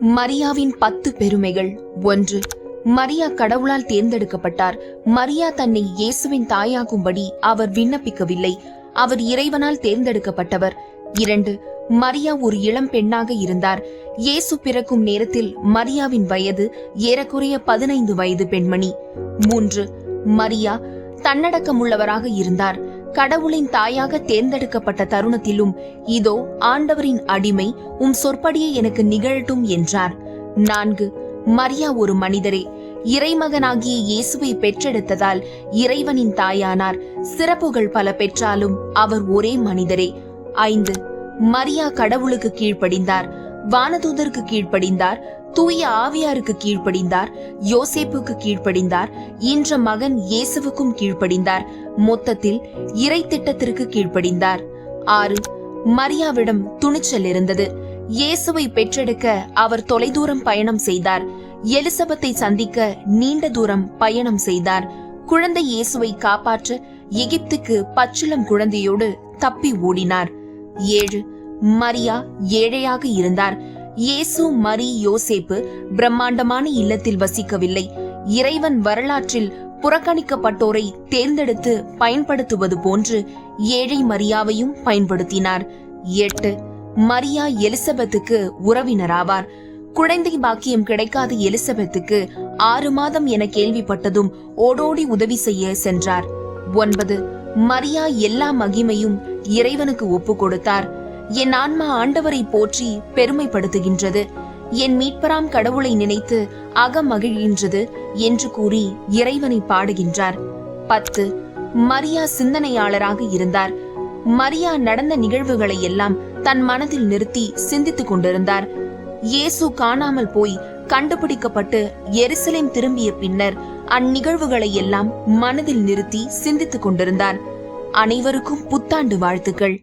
மரியாவின் பத்து பெருமைகள். ஒன்று மரியா கடவுளால் தேர்ந்தெடுக்கப்பட்டார். மரியா தன்னை இயேசுவின் தாயாகும்படி அவர் விண்ணப்பிக்கவில்லை. அவர் இறைவனால் தேர்ந்தெடுக்கப்பட்டவர். இரண்டு மரியா ஒரு இளம் பெண்ணாக இருந்தார். இயேசு பிறக்கும் நேரத்தில் மரியாவின் வயது ஏறக்குறைய பதினைந்து வயது பெண்மணி. மூன்று மரியா தன்னடக்கமுள்ளவராக இருந்தார். கடவுளின் தாயாக தேர்ந்தெடுக்கப்பட்ட தருணத்திலும் இதோ ஆண்டவரின் அடிமை உம் சொற்படியே எனக்கு நிகழட்டும் என்றார். நான்கு மரியா ஒரு மனிதரே இறைமகனாகிய இயேசுவை பெற்றெடுத்ததால் இறைவனின் தாயானார் சிறப்புகள் பல பெற்றாலும் அவர் ஒரே மனிதரே. ஐந்து மரியா கடவுளுக்கு கீழ்ப்படிந்தார். வானதூதருக்கு கீழ்ப்படிந்தார் தூய ஆவியாருக்கு கீழ்ப்படிந்தார் யோசேப்புக்கு கீழ்ப்படிந்தார் இன்ற மகன் இயேசுவுக்கும் கீழ்ப்படிந்தார் மொத்தத்தில் இறை திட்டத்திற்கு கீழ்ப்படிந்தார். ஆறு மரியாவிடம் துணிச்சல் இருந்தது. இயேசுவை பெற்றெடுக்க அவர் தொலைதூரம் பயணம் செய்தார். எலிசபத்தை சந்திக்க நீண்ட தூரம் பயணம் செய்தார். குழந்தை இயேசுவை காப்பாற்ற எகிப்துக்கு பச்சிளம் குழந்தையோடு தப்பி ஓடினார். ஏழு மரியா ஏழையாக இருந்தார். இயேசு மரி யோசேப்பு பிரம்மாண்டமான இல்லத்தில் வசிக்கவில்லை. இறைவன் வரலாற்றில் புறக்கணிக்கப்பட்டோரை தேர்ந்தெடுத்து பயன்படுத்துவது போன்று ஏழை மரியாவையும் பயன்படுத்தினார். எட்டு மரியா எலிசபெத்துக்கு உறவினராவார். குழந்தை பாக்கியம் கிடைக்காத எலிசபெத்துக்கு ஆறு மாதம் என கேள்விப்பட்டதும் ஓடோடி உதவி செய்ய சென்றார். ஒன்பது மரியா எல்லா மகிமையும் இறைவனுக்கு ஒப்பு கொடுத்தார் என் ஆன்மா ஆண்டவரை போற்றி பெருமைப்படுத்துகின்றது. என் மீட்பராம் கடவுளை நினைத்து அகமகிழ்கின்றது என்று கூறி இறைவனை பாடுகின்றார். பத்து மரியா சிந்தனையாளராக இருந்தார். மரியா நடந்த நிகழ்வுகளை எல்லாம் தன் மனதில் நிறுத்தி சிந்தித்துக் கொண்டிருந்தார். இயேசு காணாமல் போய் கண்டுபிடிக்கப்பட்டு எருசலேம் திரும்பிய பின்னர் அந்நிகழ்வுகளை எல்லாம் மனதில் நிறுத்தி சிந்தித்துக் கொண்டிருந்தார். அனைவருக்கும் புத்தாண்டு வாழ்த்துக்கள்.